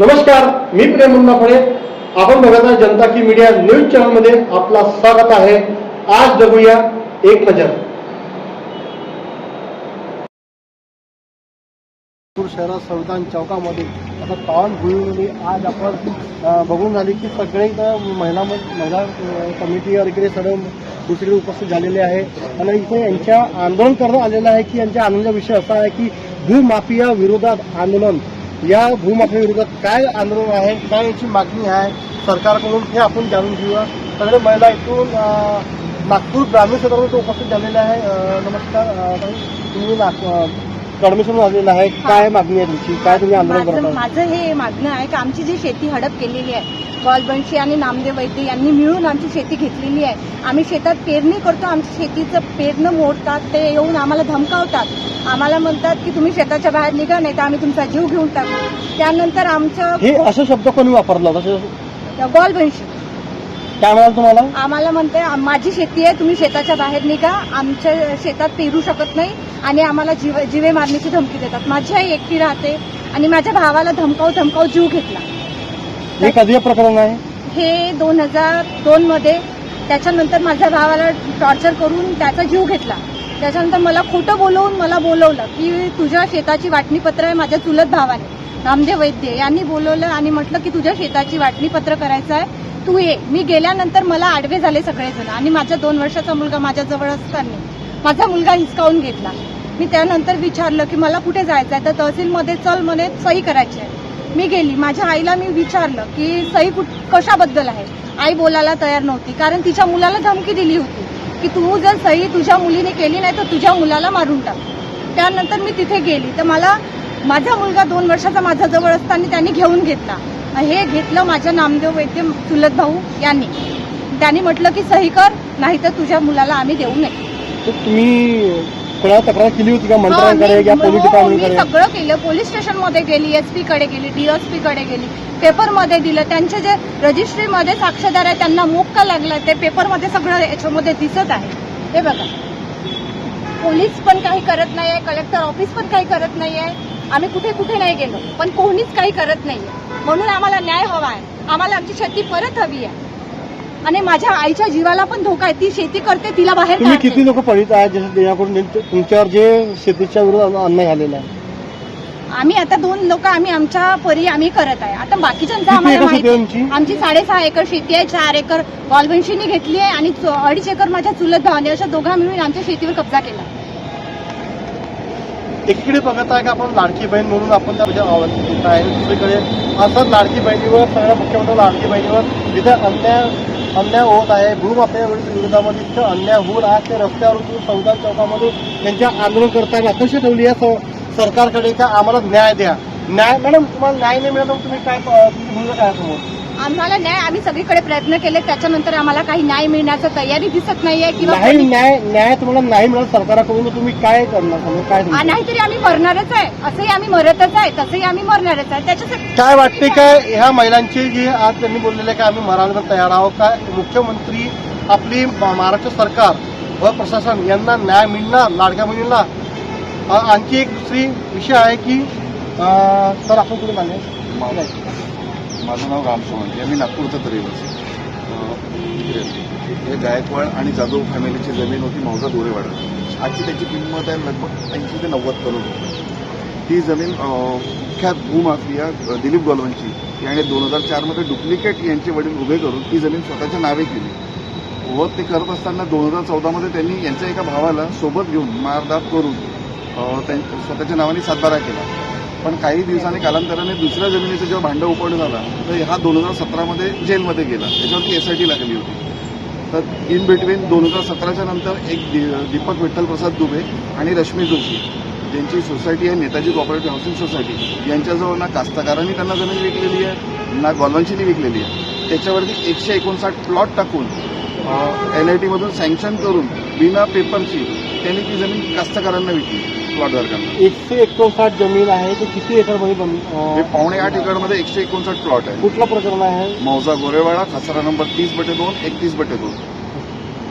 नमस्कार मी प्रेम फळे आपण बघत आहे जनता की मीडिया न्यूज चॅनलमध्ये आपला स्वागत आहे. आज बघूया एक नजर. नागपूर शहरात संविधान चौकामध्ये आता पावनभूमीमध्ये आज आपण बघून झाली की सगळे महिला महिला कमिटी वगैरे सर्व दुसरीकडे उपस्थित झालेले आहे. आणि इथे यांच्या आंदोलन करण्यात आलेलं आहे की यांच्या आनंदाचा विषय असा आहे की भूमाफिया विरोधात आंदोलन. या भूमाफीविरोधात काय आंदोलन आहे काय याची मागणी आहे सरकारकडून हे आपण जाणून घेऊया. सगळे महिला इथून नागपूर ग्रामीण क्षेत्रामध्ये उपस्थित झालेले आहे. नमस्कार तुम्ही नाग कडमेश्वरून आलेला आहे. काय मागणी आहे तुमची? काय तुम्ही आंदोलन माझं हे मागणं आहे की? आमची जी शेती हडप केलेली आहे गॉलबंशी आणि नामदेव वैद्य यांनी मिळून आमची शेती घेतलेली आहे. आम्ही शेतात पेरणी करतो आमच्या शेतीचं पेरणं मोडतात ते येऊन आम्हाला धमकावतात. आम्हाला म्हणतात की तुम्ही शेताच्या बाहेर निघा नाही तर आम्ही तुमचा जीव घेऊन टाकू. त्यानंतर आमचं हे असं शब्द कोणी वापरला गॉलबंशी काय म्हणाल तुम्हाला? आम्हाला म्हणते "आम- माझी शेती आहे तुम्ही शेताच्या बाहेर निघा. आमच्या शेतात पेरू शकत नाही आणि आम्हाला जीव जिवे मारण्याची धमकी देतात. माझी आई एकटी राहते आणि माझ्या भावाला धमकाव धमकाव जीव घेतला. हे कधी प्रकरण आहे? हे दोन हजार दोन मध्ये. त्याच्यानंतर माझ्या भावाला टॉर्चर करून त्याचा जीव घेतला. त्याच्यानंतर मला खोटं बोलवून मला बोलवलं की तुझ्या शेताची वाटणीपत्र आहे माझ्या चुलत भावाने. रामदेव वैद्य यांनी बोलवलं आणि म्हटलं की तुझ्या शेताची वाटणीपत्र करायचं आहे तू ये. मी गेल्यानंतर मला आडवे झाले सगळेजण आणि माझ्या दोन वर्षाचा मुलगा माझ्याजवळ असताना. माझा मुलगा हिसकावून घेतला. मी त्यानंतर विचारलं की मला कुठे जायचं आहे तर तहसीलमध्ये चल म्हणे सही करायची आहे. मी गेली. माझ्या आईला मी विचारलं की सही कुठ कशाबद्दल आहे? आई बोलायला तयार नव्हती. कारण तिच्या मुलाला धमकी दिली होती की तू जर सही तुझ्या मुलीने केली नाही तर तुझ्या मुलाला मारून टाक. त्यानंतर मी तिथे गेली. तर मला माझा मुलगा दोन वर्षाचा माझ्याजवळ असताना त्यांनी घेऊन घेतला. हे घेतलं माझ्या नामदेव वैद्य चुलत भाऊ यांनी. त्यांनी म्हटलं की सही कर नाही तर तुझ्या मुलाला आम्ही देऊ नये. तर तुम्ही कोणाला तक्रार केली होती का? हो, मंत्र्यांकडे मी- किंवा पोलीस हो, मी डिपार्टमेंटकडे? सगळं केलं. पोलीस स्टेशनमध्ये गेली एसपी कडे गेली डीएसपी कडे गेली. पेपरमध्ये दिलं. त्यांचे जे रजिस्ट्रीमध्ये साक्षीदार आहे त्यांना मोक्का लागला. ते पेपरमध्ये सगळं याच्यामध्ये दिसत आहे. हे बघा. पोलीस पण काही करत नाही आहे कलेक्टर ऑफिस पण काही करत नाही आहे आम्ही कुठे कुठे नाही गेलो पण कोणीच काही करत नाहीये. म्हणून आम्हाला न्याय हवा आहे आम्हाला आमची शेती परत हवी आहे. आणि माझ्या आईच्या जीवाला पण धोका आहे. ती शेती करते तिला बाहेर तुम्ही काढते. किती लोक आहेत? जसं तुमच्यावर जे शेतीच्या विरोधात अन्याय झालेला आहे. आम्ही आता दोन लोक आम्ही आमच्या परी आम्ही करत आहे. आता बाकीच्यांचं किती आम्हाला एकर माहिती शेती आहे तुमची आमची? साडेसहा एकर शेती आहे चार एकर गॉलबन्शीनी घेतली आहे आणि चो- अडीच एकर माझ्या चुलत भावाने अशा दोघा मिळून आमच्या शेतीवर कब्जा केला. एकीकडे बघत आहे का आपण लाडकी बहीण म्हणून आपण त्या म्हणजे आहे. दुसरीकडे असं लाडकी बहिणीवर सगळ्या मुख्यमंत्री लाडकी बहिणीवर तिथे अन्याय अन्याय होत आहे. भूमाफिया विरोधामध्ये इथं अन्याय होऊन आज ते रस्त्यावर उतरून संविधान चौकामध्ये त्यांच्या आंदोलन करताना अपेक्षा ठेवली आहे. सरकारकडे का आम्हाला न्याय द्या. न्याय मॅडम तुम्हाला न्याय नाही मिळत तुम्ही काय तुमची भूमिका काय समोर आम्हाला न्याय आम्ही सगळीकडे प्रयत्न केले त्याच्यानंतर आम्हाला काही न्याय मिळण्याची तयारी दिसत नाहीये किंवा नाही न्याय न्याय तुम्हाला नाही मिळत सरकारकडून तुम्ही काय करणार? समोर काय तुमचं? नाहीतरी आम्ही मरणारच आहे. असंही आम्ही मरतच आहे तसंही आम्ही मरणारच आहे. त्याच्यासाठी काय वाटते काय ह्या महिलांची जी आज त्यांनी बोललेले काय आम्ही मरायला तयार आहोत काय मुख्यमंत्री आपली म- महाराष्ट्र सरकार व प्रशासन यांना न्याय मिळणार लाडक्या मुलींना अ, आणखी एक दुसरी विषय आहे की अ, सर आपण कुठे झाले माझं नाव राम या मी नागपूरचा तरी हे गायकवाड आणि जाधव फॅमिलीची जमीन होती मौजा दोरेवाडा आजची त्याची किंमत आहे लगभग ऐंशी ते नव्वद करोड रुपये. ती जमीन मुख्यात भूमाफिया दिलीप गोलवंची याने दोन हजार चारमध्ये डुप्लिकेट यांचे वडील उभे करून ती जमीन स्वतःच्या नावे केली. व ते करत असताना दोन हजार चौदामध्ये त्यांनी यांच्या एका भावाला सोबत घेऊन मारदाप करून त्यां- स्वतःच्या नावाने सातबारा केला. पण काही दिवसांनी कालांतराने दुसऱ्या जमिनीचं जेव्हा भांडं उपड झाला तर हा दोन हजार सतरामध्ये जेलमध्ये गेला. त्याच्यावरती एस आय टी लागली होती. तर इन बिटवीन दोन हजार सतराच्या नंतर एक दीपक विठ्ठल प्रसाद दुबे आणि रश्मी जोशी ज्यांची सोसायटी आहे नेताजी कॉपरेटिव्ह हाऊसिंग सोसायटी यांच्याजवळ ना कास्तकारांनी त्यांना जमीन विकलेली आहे ना गॉलवांशीनी विकलेली आहे. त्याच्यावरती एकशे एकोणसाठ प्लॉट टाकून एल आय टीमधून सँक्शन करून बिना पेपरची त्यांनी ती जमीन कास्तकारांना विकली. प्लॉटधारकांना एकशे एकोणसाठ जमीन आहे ते किती एकरमध्ये बन- हे अ, पावणे आठ एकरमध्ये एकशे एकोणसाठ प्लॉट आहे. कुठलं प्रकरण आहे? मौजा गोरेवाडा खसारा नंबर तीस बटे दोन एकतीस बटे दोन.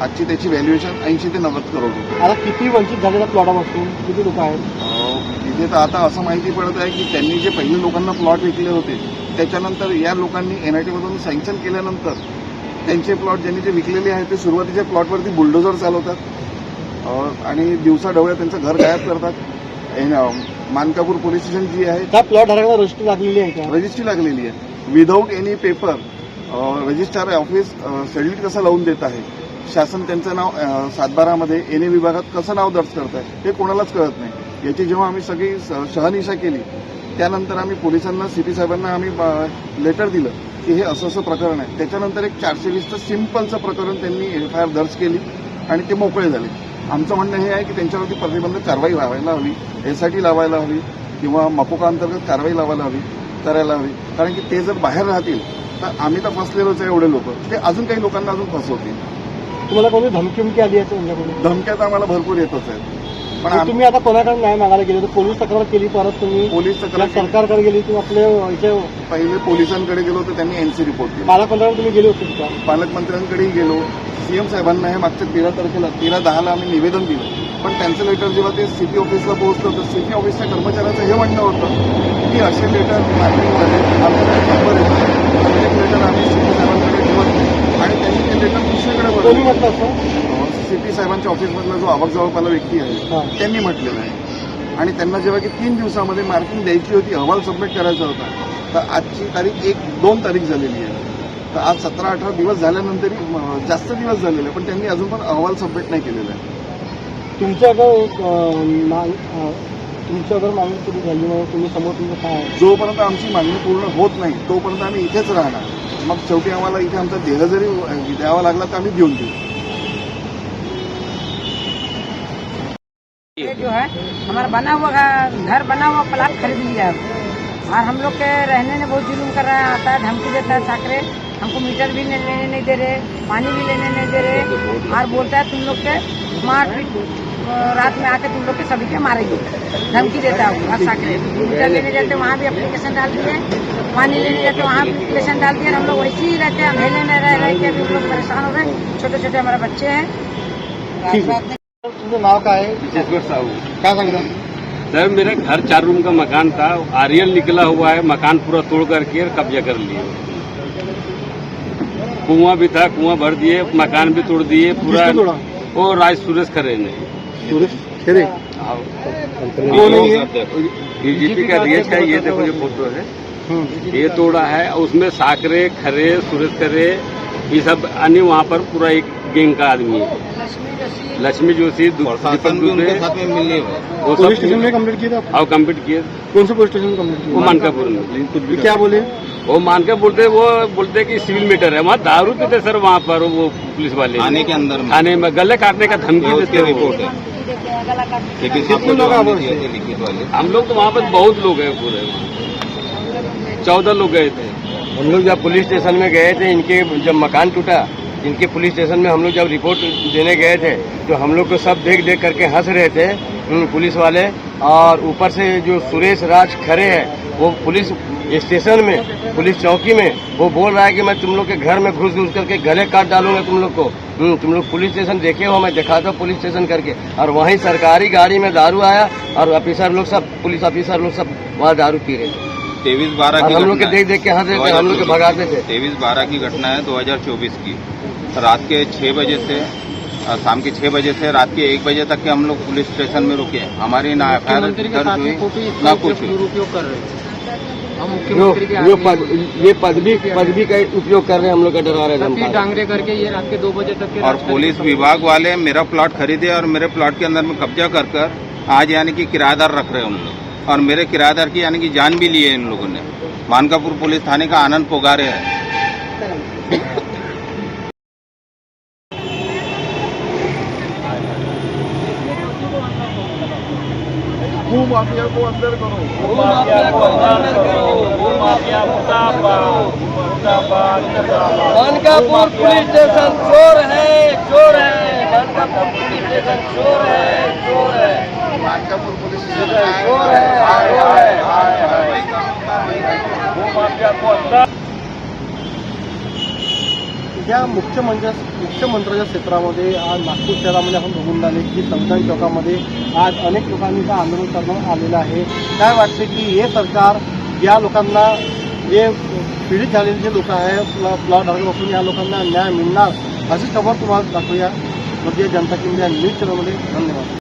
आजची त्याची व्हॅल्युएशन ऐंशी ते नव्वद करोड रुपये आता किती वंचित झालेल्या प्लॉटापासून किती लोक आहेत? तिथे तर आता असं माहिती पडत आहे की त्यांनी जे पहिले लोकांना प्लॉट विकले होते त्याच्यानंतर या लोकांनी एनआयटीमधून सँक्शन केल्यानंतर त्यांचे प्लॉट ज्यांनी जे विकलेले आहेत ते सुरुवातीच्या प्लॉटवरती बुलडोझर चालवतात. आणि दिवसा त्यांचं घर गायब करतात. मानकापूर पोलीस स्टेशन जी आहे त्या प्लॉट रजिस्ट्री लागलेली आहे रजिस्ट्री लागलेली आहे. Without any paper registrar office सेडलीट कसं लावून देत आहे? शासन त्यांचं नाव सातबारामध्ये एन ए विभागात कसं नाव दर्ज करत आहे? हे कोणालाच कळत नाही. याची जेव्हा आम्ही सगळी स- शहानिशा केली त्यानंतर आम्ही पोलिसांना सीपी साहेबांना आम्ही लेटर दिलं की हे असं असं प्रकरण आहे. त्याच्यानंतर एक चारशे वीसचं सिम्पलचं प्रकरण त्यांनी एफ आय आर दर्ज केली आणि ते मोकळे झाले. आमचं म्हणणं हे आहे की त्यांच्यावरती प्रतिबंधक कारवाई लावायला हवी एसआयटी लावायला हवी किंवा मपोका अंतर्गत कारवाई लावायला हवी करायला हवी. कारण की ते जर बाहेर राहतील तर आम्ही तर फसलेलोच आहे एवढे लोक. ते अजून काही लोकांना अजून फसवतील. तुम्हाला कोणी धमकी आली आहे धमक्या तर आम्हाला भरपूर येतच आहेत. पण आम- तुम्ही आता कोणाकडे न्याय मागायला गेले? तर पोलीस तक्रार केली परत तुम्ही? पोलीस तक्रार सरकारकडे गेली तुम्ही आपल्या इथे पहिले पोलिसांकडे गेलो तर त्यांनी एनसी रिपोर्ट केला. पालकमंत्र्यांकडे तुम्ही गेले होते का? पालकमंत्र्यांकडेही गेलो. सीएम साहेबांना हे मागच्या तेरा तारखेला तेरा दहाला आम्ही निवेदन दिलं. पण त्यांचं लेटर जेव्हा ते सिटी ऑफिसला पोहोचलं तर सिटी ऑफिसच्या कर्मचाऱ्याचं हे म्हणणं होतं की असे लेटर मार्किंग झाले आमच्याकडे नंबर येतो लेटर आम्ही सिटी साहेबांकडे ठेवत नाही. आणि त्यांनी ते लेटर दुसरीकडे कोणी म्हटलं असं? सिटी साहेबांच्या ऑफिसमधला जो आवाज जवळपाला व्यक्ती. आहे त्यांनी म्हटलेलं आहे. आणि त्यांना जेव्हा की तीन दिवसामध्ये मार्किंग द्यायची होती अहवाल सबमिट करायचा होता तर आजची तारीख एक दोन तारीख झालेली आहे. तर आज सतरा अठरा दिवस झाल्यानंतरही म, जास्त दिवस झालेले पण त्यांनी अजून पण अहवाल सबमिट नाही केलेला आहे. माग अं, तुमच्याकडे मागणी कधी झाली? तुम्ही समोर तुमचं काय? जोपर्यंत आमची मागणी पूर्ण होत नाही तोपर्यंत आम्ही इथेच राहणार. मग शेवटी आम्हाला इथे आमचा देह जरी द्यावा लागला तर आम्ही देऊन देऊ. ये जो है हमारा बना हुआ घर बना हुआ प्लाट खरीद लिया है। और हम लोग के रहने में बहुत जुलूम कर रहा है आता है धमकी देता है साकरे हमको मीटर भी लेने नहीं दे रहे पानी भी लेने नहीं दे रहे। और बोलता है तुम लोग के मार रात में आके तुम लोग के सभी के मारेंगे। धमकी देता है और साकरे मीटर लेने जाते वहाँ भी एप्लीकेशन डाल दिए। पानी लेने जाते वहाँ भी एप्लीकेशन डाल दिए। हम लोग वैसे ही रहते हैं अंधेले में रह रहे के अभी हम लोग परेशान हो रहे हैं। छोटे छोटे हमारे बच्चे हैं. तुमचं नाव काय आहे? विशेश्वर साहू। काय सांगता? सर मेरा घर चार रूम का मकान था आरियल निकला हुआ है मकान पूरा तोड़ करके कब्जा कर लिए। कुआँ भी था कुआँ भर दिए मकान भी तोड़ दिए पूरा किसने तोड़ा? वो राज सुरेश खरे ने। सुरेश खेरे? कौन है? ये? बीजेपी का अध्यक्ष है ये देखो ये फ़ोटो है। हम्म. ये तोड़ा है उसमें साकरे खरे सुरेश खरे ये सब अन्य वहाँ पर पूरा एक गैंग का आदमी है। लक्ष्मी जोशी दीपक दुबे वो सब स्टेशन में कंप्लीट किया था और कंप्लीट किए। कौन से पुलिस स्टेशन में कंप्लीट वो किया मानकापुर में। क्या बोले? वो मान के बोलते वो बोलते कि सिविल मीटर है। वहाँ दारू पीते सर वहाँ पर वो पुलिस वाले। थाने के अंदर में। थाने में गले काटने का धमकी देते रिपोर्ट है। लेकिन कितने लोग हम लोग तो वहाँ पर बहुत लोग हैं पूरे। चौदह लोग गए थे। हम लोग जब पुलिस स्टेशन में गए थे इनके जब मकान टूटा इनके पुलिस स्टेशन में हम लोग जब रिपोर्ट देने गए थे तो हम लोग को सब देख देख करके हंस रहे थे पुलिस वाले। और ऊपर से जो सुरेश राज खरे हैं वो पुलिस स्टेशन में पुलिस चौकी में वो बोल रहा है कि मैं तुम लोग के घर में घुस घुस करके गले काट डालूँगा तुम लोग को। हम्म, तुम लोग पुलिस स्टेशन देखे हो मैं दिखाता हूँ पुलिस स्टेशन करके। और वहीं सरकारी गाड़ी में दारू आया और ऑफिसर लोग सब पुलिस ऑफिसर लोग सब वहाँ दारू पी रहे थे। तेईस बारह की हम लोग के देख देख के हंस रहे थे हम लोग के भगाते थे। तेईस बारह की घटना है 2024 की। रात के छह बजे से शाम के छह बजे से रात के एक बजे तक के हम लोग पुलिस स्टेशन में रुके हमारी ना एफ़ आई दर्ज हुई ना कुछ हुई। जो जो पद, ये पदवी पदवी का उपयोग कर रहे हैं हम लोग का डरा रहे हैं हैं। करके ये रात के दो बजे तक के और पुलिस विभाग वाले मेरा प्लॉट खरीदे और मेरे प्लॉट के अंदर में कब्जा कर कर आज यानी कि किराएदार रख रहे हैं उन लोग। और मेरे किराएदार की यानी कि जान भी ली है इन लोगों ने। मानकापुर पुलिस थाने का आनंद पोगारे है। भू माफिया को अंदर करो। मानकापुर पुलिस स्टेशन चोर है चोर है। मानकापुर पुलिस स्टेशन चोर है। त्या म्हणजे मुख्यमंत्र्याच्या क्षेत्रामध्ये आज नागपूर शहरामध्ये आपण बघून झाले की संविधान चौकामध्ये आज अनेक लोकांनी आंदोलन करण्यात आलेलं आहे. काय वाटते की हे सरकार या लोकांना जे पीडित झालेले जे लोक आहे प्लॉ प्लॉट या लोकांना न्याय मिळणार अशी खबर तुम्हाला दाखवूया. भारतीय जनता केंद्र न्यूज चॅनलमध्ये. धन्यवाद.